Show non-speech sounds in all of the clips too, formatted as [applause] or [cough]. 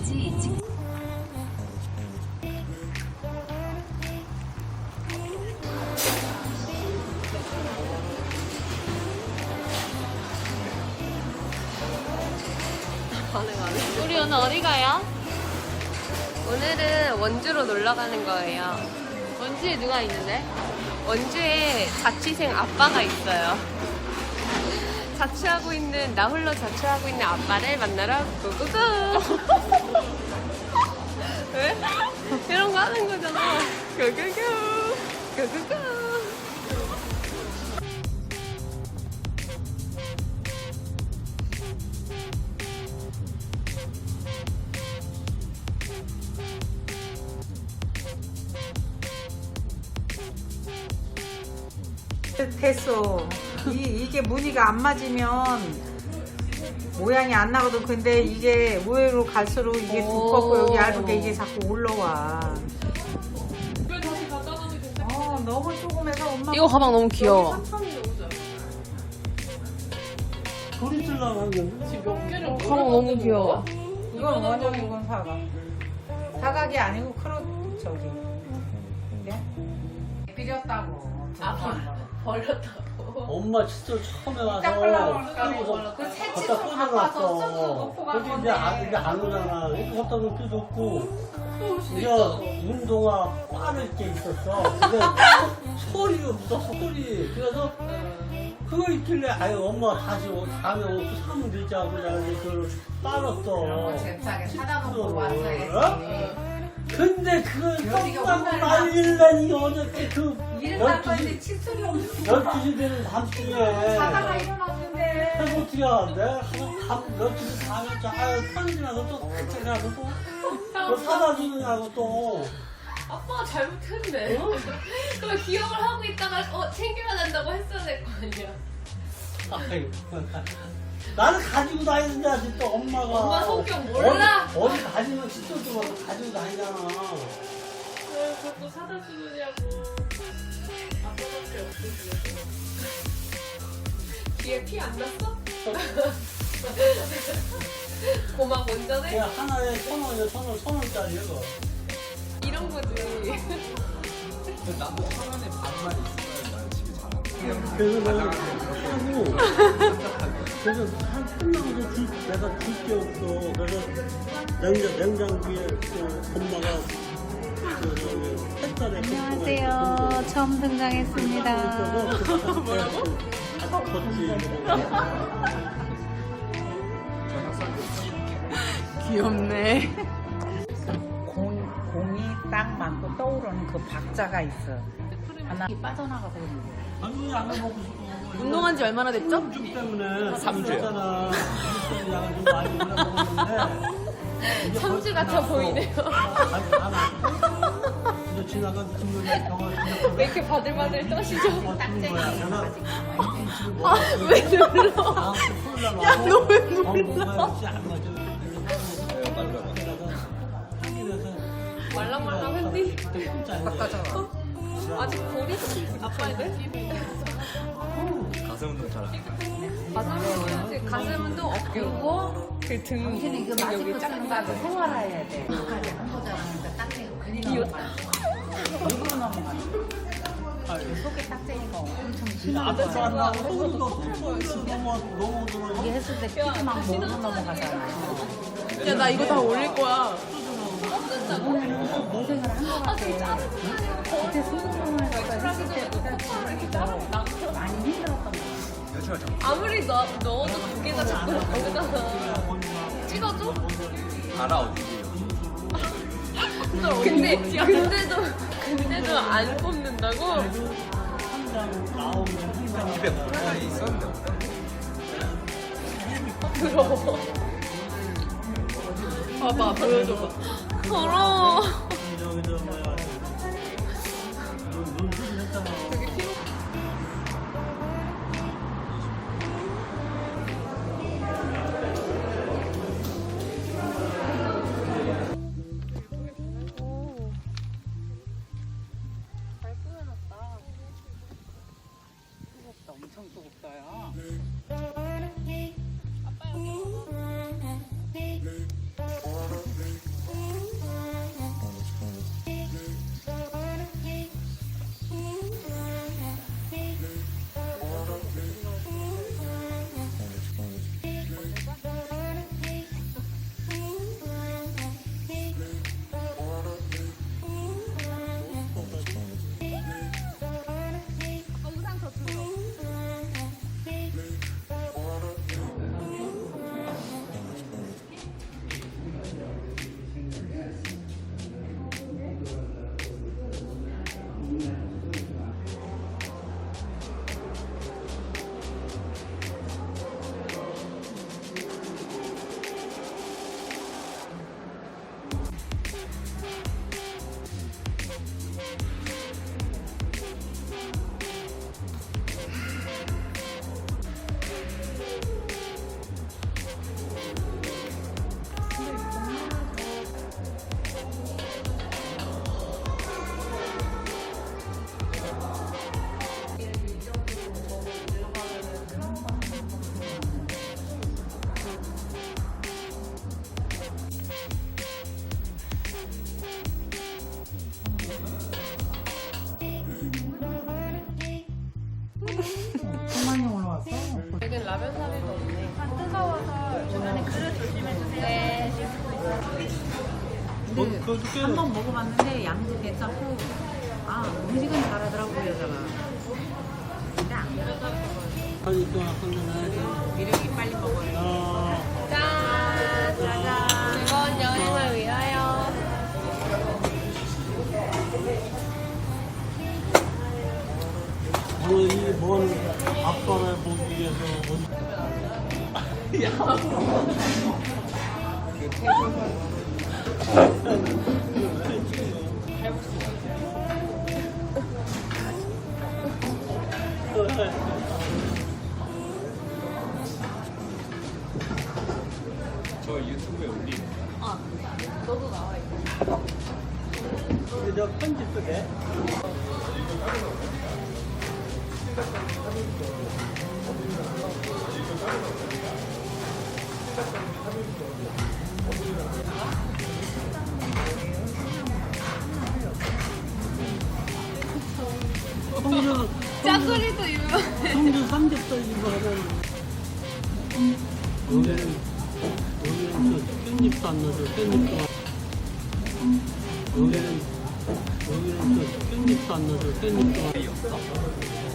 전까지 직 우리 오늘 어디 가요? 오늘은 원주로 놀러 가는 거예요. 원주에 누가 있는데? 원주에 자취생 아빠가 있어요. 자취하고 있는, 나 홀로 자취하고 있는 아빠를 만나러 고고고! [laughs] 왜? 이런 거 하는 거잖아. 고고고! 고고고! 됐어. 이, 이게 무늬가 안 맞으면 모양이 안 나거든. 근데 이게 우회로 갈수록 이게 두껍고 여기 얇게 이게 자꾸 올라와. 어, 너무 조금해서 엄마. 이거 가방 너무 귀여워. 소리 질러고 하는 가방 너무 귀여워. 이건 원형, 이건 사각. 사각이 아니고 크로 저기. 네? 삐졌다고. 엄마 칫솔 처음에 와서 쓰고서 그새 갖다 쓰고 꽂아놨어. 놓고 근데 간 이제 아, 건데. 이게 안 오잖아. 이렇게 갖다 놓기 좋고. 이제 운동화 빠를 게 있었어. 근데 소리 없어, 소리. 그래서 그거 있길래, 아유, 엄마 다시 옷, 다음에 옷 사면 되지 하고 내가 이제 그걸 빨았어. 잽싸게 사다 놓고 칫솔을. 왔어야지. 어? 근데 그걸 여기가 깜빡 오늘은 말리려니 어저께 그 일을 할 12시, 건데 칫솔이 없는 12시 되는 밤중에 자다가 일어났는데. 그래서 어떻게 하는데? 밤 12시 가면 저 아유 편지라고 또 같이라고 또, 또 사다 주느냐고 또 아빠가 잘못했네. 그걸 기억을 하고 있다가 어 챙겨야 된다고 했어야 될 거 아니야. 아이고. 나는 가지고 다니는데 아직 또 엄마가 엄마 성격 몰라? 어디, 어디 가지면 칫솔도 막 가지고 다니잖아 왜 그거 사다 주느냐고. 아빠밖에 없으시고. 뒤에 피 안 났어? [laughs] 고막 운전해? 그냥 하나에 천 원이야 천 원, 천 원짜리 이거 이런 거지. 그래서 내가 하고 [laughs] 그래서 한 끝나고도 줄, 내가 줄 게 없어 그래서 냉장, 냉장고에 그 엄마가 그 저기 햇살에 안녕하세요. 처음 등장했습니다. 뭐라고? 걷지 귀엽네. 공, 공이 딱 맞고 떠오르는 그 박자가 있어. 있는 거. 아니 안 먹고 싶어 운동한 지 얼마나 됐죠? 좀 때문에 3주야 양을 좀 많이 올려먹었는데 3주 같아 보이네요. 아니 안 이제 지나간 금요일에 병원 왜 이렇게 바들바들 떠시죠? 어떤 거야 내가 아, 왜 눌러? 야, 너왜 눌러? 말랑말랑한디? 바꿔줘. 아직 아빠야 돼? 가슴 운동 잘 가슴 운동 어깨고 그등 당신이 그 마스크 쓰는 거하고 생활해야 돼. 한 거잖아. 딱지가 괜히 넘어가. 입으로 넘어가. 속에 딱지니까 엄청 심하게 이게 했을 때막 몸으로 넘어가잖아. 야 나 이거 다 올릴 거야 고생을 한 거 같아. 그때 소 아. 아무리 넣, 넣어도 두 개가 자꾸 나오잖아 찍어줘? 알아 어디지? 근데 근데도 근데도 안 뽑는다고? 집에 공간이 있었는데 부러워 봐봐 보여줘봐 더러워 3만 명 올라왔어? 여긴 라면 사비도 없네. 뜨거워서 주변에 그릇 조심해주세요. 네. 근데 한 번 먹어봤는데 양도 괜찮고 아 음식은 잘하더라고 여자가. 근데 안 그래도 미력이 빨리 먹어요. 오늘 이먼 아빠를 보기 위해서 온저 유튜브에 올리. 근데 저 편집도 돼? 성주, 짜소리도 유명해. 성주 삼겹살 이거 하나는 여기는 여기는 저 깻잎도 안 넣어서 깻잎도 여기는 여기는 저 깻잎도 안 넣어서 깻잎도 없어?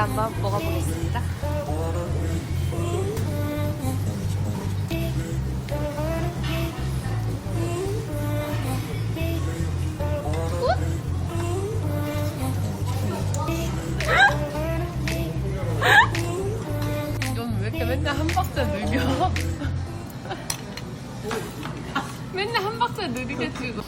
제가 한번 먹어보겠습니다. 넌왜 이렇게 맨날 한 박자 느려? [laughs] 맨날 한 박자 느리게 찍어.